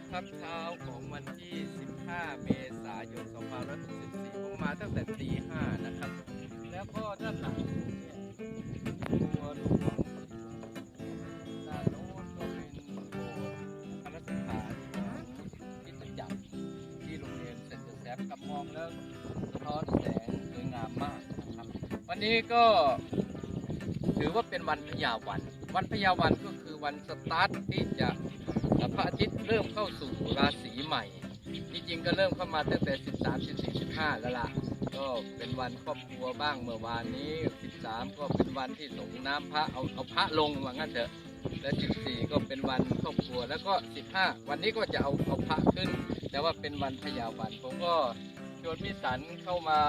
กครับเช้าของวันที่ 15 เมษายน 2564ผมมาตั้งแต่ตีห้านะครับ แล้วก็ด้านหลังเนี่ยตัวหลวงด้านโน้นก็เป็นโบสถ์พระรสชทานที่ประจำที่โรงเรียนเซนเตอร์แซฟกับมองแล้วสะท้อนแสงสวยงามมากนะครับ วันนี้ก็ถือว่าเป็นวันพยาวัน วันพยาวันก็คือวันสตาร์ทที่จะ พระอาทิตย์เริ่มเข้าสู่ราศีใหม่ จริงๆก็เริ่มเข้ามาตั้งแต่ 13 14 15 แล้วล่ะ ก็เป็นวันครอบครัวบ้างเมื่อวานนี้ 13 ก็เป็นวันที่สงน้ำพระเอาเอาพระลงว่างั้นเถอะ และ 14 ก็เป็นวันครอบครัวแล้วก็ 15 วันนี้ก็จะเอาเอาพระขึ้น แต่ว่าเป็นวันพญาวันผมก็ชวนพี่สันเข้ามา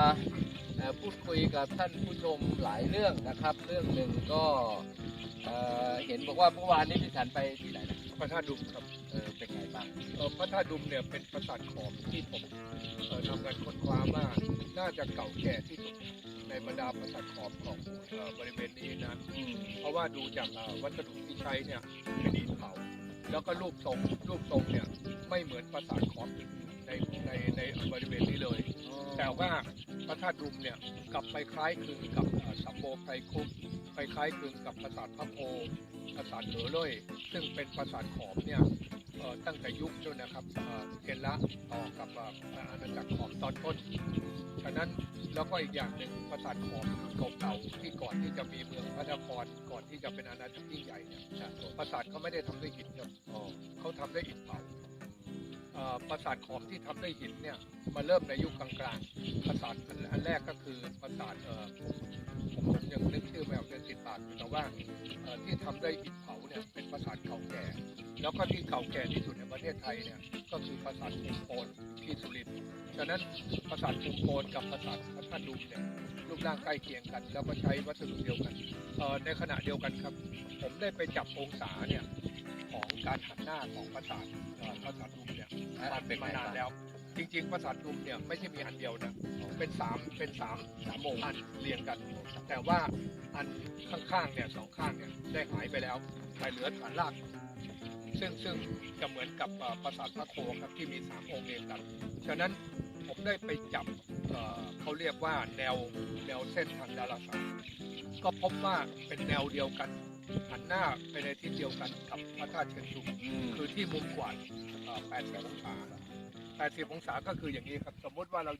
พูดคุยกับท่านผู้ชมหลายเรื่องนะครับ เรื่องหนึ่งก็เอ่อเห็นบอกว่าเมื่อวานนี้พี่สันไปที่ไหน พระธาตุดุมครับเออเป็นไงบ้างเอ่อพระธาตุดุมเนี่ยเป็นปราสาทขอมที่ผมเอ่อทำการค้นคว้าว่าน่าจะเก่าแก่ที่สุดในบรรดาปราสาทขอมของเอ่อบริเวณนี้นะ อืมเพราะว่าดูจากเอ่อวัสดุที่ใช้เนี่ยเป็นดินเผา แล้วก็รูปทรงรูปทรงเนี่ยไม่เหมือนปราสาทขอมอื่นๆในในในบริเวณนี้เลย แต่ว่าพระธาตุดุมเนี่ยกลับไปคล้ายคลึงกับเอ่อสัมโบไพรคุปไป คล้ายคลึงกับปราสาทพระโพปราสาทเหอเล่ยซึ่งเป็นปราสาทขอมเนี่ยตั้งแต่ยุคนู้นนะครับเอ่อเกณละต่อกับอาณาจักรขอมตอนต้น ฉะนั้นแล้วก็อีกอย่างหนึ่งปราสาทขอมเก่าๆที่ก่อนที่จะมีเมืองพระนครก่อนที่จะเป็นอาณาจักรยิ่งใหญ่เนี่ยปราสาทเขาไม่ได้ทำด้วยหินครับเขาทำด้วยอิฐเผาปราสาทขอมที่ทำด้วยหินเนี่ยมาเริ่มในยุคกลางๆปราสาทอันแรกก็คือปราสาทเอ่ ด้วยอิฐเผาเนี่ยเป็นปราสาทเก่าแก่ แล้วก็ที่เก่าแก่ที่สุดในประเทศไทยเนี่ยก็คือปราสาทภูมิโปนที่สุรินทร์ฉะนั้นปราสาทภูมิโปนกับปราสาทพระธาตุดุมเนี่ยรูปร่างใกล้เคียงกัน แล้วก็ใช้วัสดุเดียวกันเอ่อในขณะเดียวกันครับ ผมได้ไปจับองศาเนี่ยของการหันหน้าของปราสาทเอ่อปราสาทดุมเนี่ยอะเป็นไงมานานบ้างแล้ว จริง ๆ ปราสาทดุมเนี่ยไม่ใช่มีอันเดียวนะ เป็นสามเป็นสามสามองค์อันเรียงกัน แต่ว่าอันข้างๆเนี่ยสองข้างเนี่ยได้หายไปแล้วแต่เหลือฐานราก ซึ่งซึ่งจะเหมือนกับเอ่อปราสาทพระโคครับที่มีสามองค์เรียงกัน ฉะนั้นผมได้ไปจับเอ่อเขาเรียกว่าแนวแนวเส้นทางดาราศาสตร์ก็พบว่าเป็นแนวเดียวกันหันหน้าไปในทิศเดียวกันกับพระธาตุเชิงชุมอืมคือที่มุมกวาดเอ่อ80องศา 80 องศาก็คืออย่างนี้ครับ สมมติว่าเรา